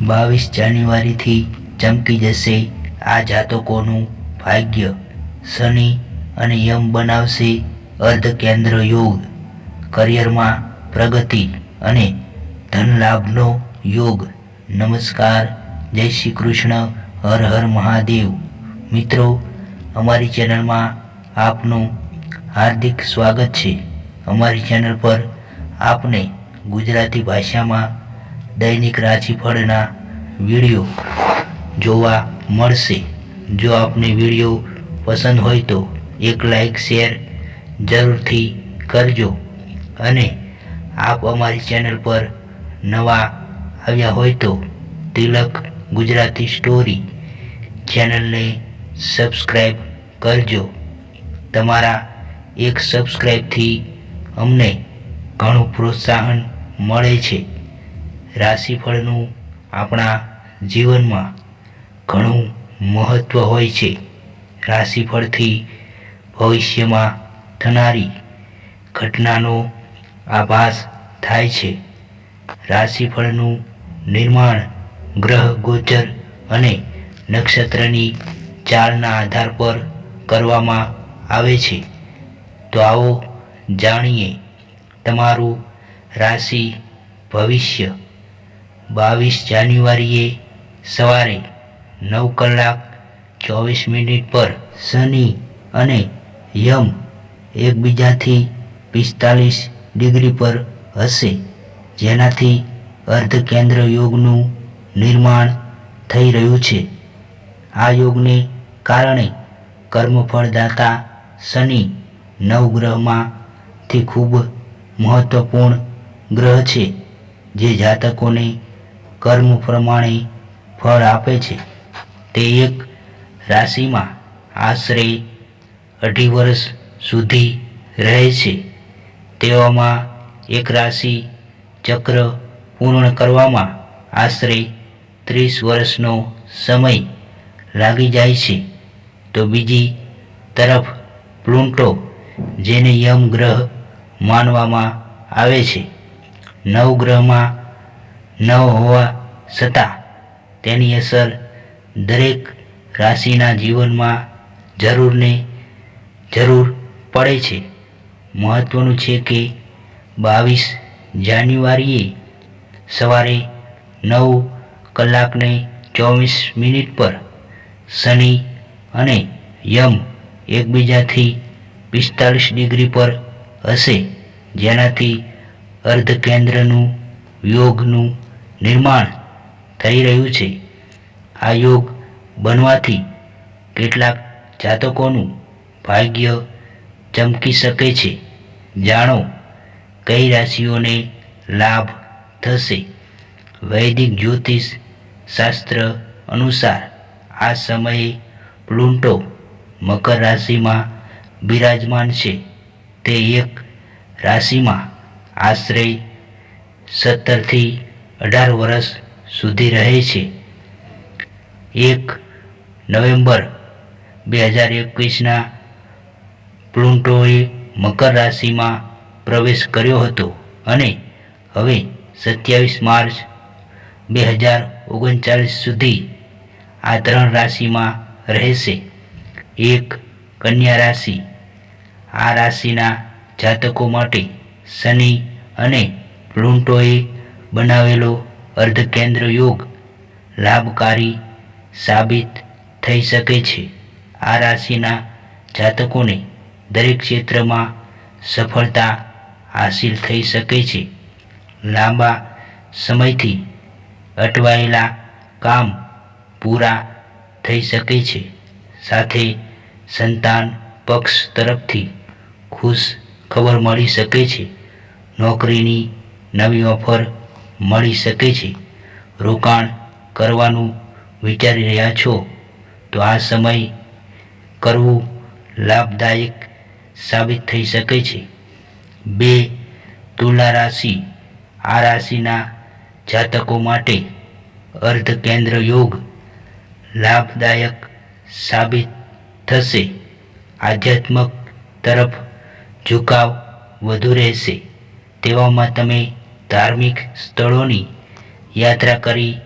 બાવીસ જાન્યુઆરીથી ચમકી જશે આ જાતકોનું ભાગ્ય. શનિ અને યમ બનાવશે અર્ધ કેન્દ્ર યોગ, કરિયરમાં પ્રગતિ અને ધનલાભનો યોગ. નમસ્કાર, જય શ્રી કૃષ્ણ, હર હર મહાદેવ. મિત્રો, અમારી ચેનલમાં આપનું હાર્દિક સ્વાગત છે. અમારી ચેનલ પર આપને ગુજરાતી ભાષામાં દૈનિક રાશિફળના વીડિયો જોવા મળશે. જો આપને વીડિયો પસંદ હોય તો એક લાઈક, શેર જરૂરથી કરજો. અને આપ અમારી ચેનલ પર નવા આવ્યા હોય તો તિલક ગુજરાતી સ્ટોરી ચેનલને સબસ્ક્રાઈબ કરજો. તમારા એક સબસ્ક્રાઈબથી અમને ઘણું પ્રોત્સાહન મળે છે. રાશિફળનું આપણા જીવનમાં ઘણું મહત્ત્વ હોય છે. રાશિફળથી ભવિષ્યમાં થનારી ઘટનાનો આભાસ થાય છે. રાશિફળનું નિર્માણ ગ્રહ ગોચર અને નક્ષત્રની ચાલના આધાર પર કરવામાં આવે છે. તો આવો જાણીએ તમારું રાશિ ભવિષ્ય બાવીસ જાન્યુઆરીએ સવારે નવ કલાક ચોવીસ મિનિટ પર શનિ અને યમ એકબીજાથી પિસ્તાલીસ ડિગ્રી પર હશે. જેનાથી અર્ધ કેન્દ્ર યોગનું નિર્માણ થઈ રહ્યું છે. આ યોગને કારણે કર્મફળદાતા શનિ નવગ્રહમાંથી ખૂબ મહત્વપૂર્ણ ગ્રહ છે, જે જાતકોને કર્મ પ્રમાણે ફળ આપે છે. તે એક રાશિમાં આશરે અઢી વર્ષ સુધી રહે છે. તેવામાં એક રાશિ ચક્ર પૂર્ણ કરવામાં આશરે ત્રીસ વર્ષનો સમય લાગી જાય છે. તો બીજી તરફ પ્લુન્ટો જેને યમ ગ્રહ માનવામાં આવે છે. નવગ્રહમાં ન હોવા છતાં તેની અસર દરેક રાશિના જીવનમાં જરૂરને જરૂર પડે છે. મહત્વનું છે કે બાવીસ જાન્યુઆરીએ સવારે નવ કલાકને ચોવીસ મિનિટ પર શનિ અને યમ એકબીજાથી પિસ્તાલીસ ડિગ્રી પર હશે. જેનાથી અર્ધકેન્દ્રનું યોગનું નિર્માણ થઈ રહ્યું છે. આ યોગ બનવાથી કેટલાક જાતકોનું ભાગ્ય ચમકી શકે છે. જાણો, કઈ રાશિઓને લાભ થશે? વૈદિક જ્યોતિષ શાસ્ત્ર અનુસાર આ સમયે પ્લુન્ટો મકર રાશિમાં બિરાજમાન છે. તે એક રાશિમાં આશરે સત્તરથી અઢાર વર્ષ સુધી રહે છે. એક નવેમ્બર બે હજાર એકવીસના પ્લુન્ટોએ મકર રાશિમાં પ્રવેશ કર્યો હતો અને હવે સત્યાવીસ માર્ચ બે હજાર ઓગણચાલીસ સુધી આ ત્રણ રાશિમાં રહેશે. એક કન્યા રાશિ, આ રાશિના જાતકો માટે શનિ અને પ્લુન્ટોએ બનાવેલો અર્ધકેન્દ્ર યોગ લાભકારી સાબિત થઈ શકે છે. આ રાશિના જાતકોને દરેક ક્ષેત્રમાં સફળતા હાસિલ થઈ શકે છે. લાંબા સમયથી અટવાયેલા કામ પૂરા થઈ શકે છે. સાથે સંતાન પક્ષ તરફથી ખુશ ખબર મળી શકે છે. નોકરીની નવી ઓફર મળી શકે છે. રોકાણ કરવાનું વિચારી રહ્યા છો તો આ સમય કરવું લાભદાયક સાબિત થઈ શકે છે. બે, તુલા રાશિ. આ રાશિના જાતકો માટે અર્ધ કેન્દ્ર યોગ લાભદાયક સાબિત થશે. આધ્યાત્મક તરફ ઝુકાવ વધુ રહેશે. તેવામાં તમે ધાર્મિક સ્થળોની યાત્રા કરી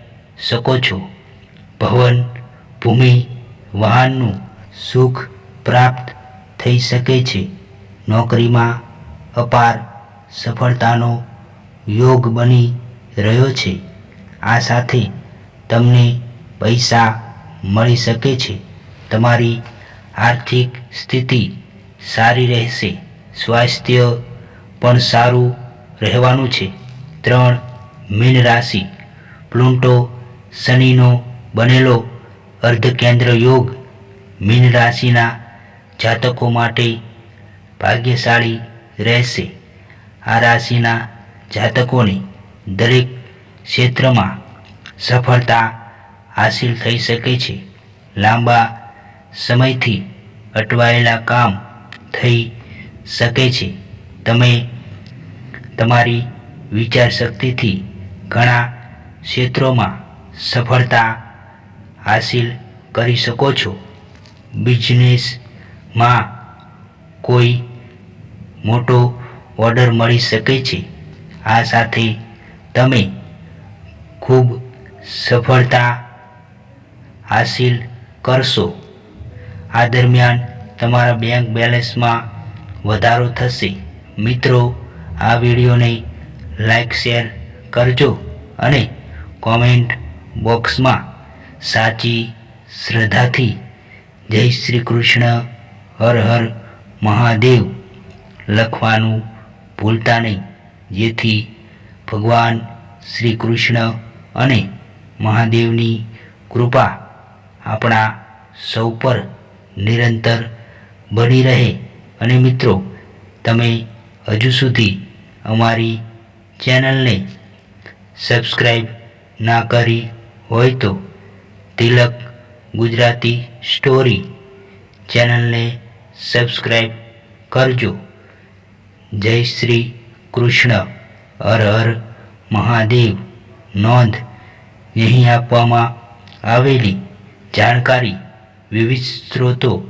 શકો છો. ભવન, ભૂમિ વાહનનું સુખ પ્રાપ્ત થઈ શકે છે. નોકરીમાં અપાર સફળતાનો યોગ બની રહ્યો છે. આ સાથે તમને પૈસા મળી શકે છે. તમારી આર્થિક સ્થિતિ સારી રહેશે. સ્વાસ્થ્ય પણ સારું રહેવાનું છે. ત્રણ મીન રાશિ. પ્લુટો, શનિનો બનેલો અર્ધકેન્દ્ર યોગ મીન રાશિના જાતકો માટે ભાગ્યશાળી રહેશે. આ રાશિના જાતકોને દરેક ક્ષેત્રમાં સફળતા હાસિલ થઈ શકે છે. લાંબા સમયથી અટવાયેલા કામ થઈ શકે છે. તમે તમારી વિચારશક્તિથી ઘણા ક્ષેત્રોમાં સફળતા હાસિલ કરી શકો છો. બિઝનેસમાં કોઈ મોટો ઓર્ડર મળી શકે છે. આ સાથે તમે ખૂબ સફળતા હાસિલ કરશો. આ દરમિયાન તમારા બેંક બેલેન્સમાં વધારો થશે. મિત્રો, આ વિડીયોને લાઈક, શેર કરજો અને કોમેન્ટ બોક્સમાં સાચી શ્રદ્ધાથી જય શ્રી કૃષ્ણ, હર હર મહાદેવ લખવાનું ભૂલતા નહીં. જેથી ભગવાન શ્રી કૃષ્ણ અને મહાદેવની કૃપા આપણા સૌ પર નિરંતર બની રહે. અને મિત્રો, તમે હજુ સુધી અમારી ચેનલને સબસ્ક્રાઈબ ના કરી હોય તો તિલક ગુજરાતી સ્ટોરી ચેનલને સબસ્ક્રાઈબ કરજો. જય શ્રી કૃષ્ણ. હર હર મહાદેવ. નોંધ અહીં આપવામાં આવેલી જાણકારી વિવિધ સ્ત્રોતો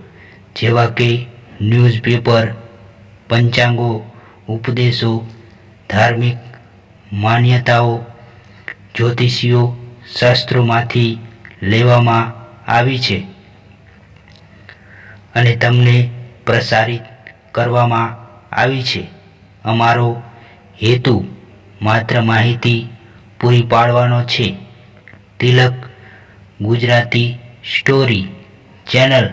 જેવા કે ન્યૂઝપેપર, પંચાંગો, ઉપદેશો, ધાર્મિક માન્યતાઓ જ્યોતિષીઓ શાસ્ત્રોમાંથી લેવામાં આવી છે અને તમને પ્રસારિત કરવામાં આવી છે. અમારો હેતુ માત્ર માહિતી પૂરી પાડવાનો છે. તિલક ગુજરાતી સ્ટોરી ચેનલ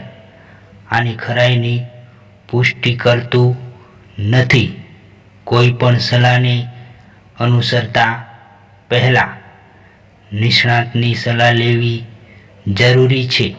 આની ખરાઈની પુષ્ટિ કરતું નથી. કોઈ પણ સલાહને અનુસરતા પહેલાં નિષ્ણાતની સલાહ લેવી જરૂરી છે.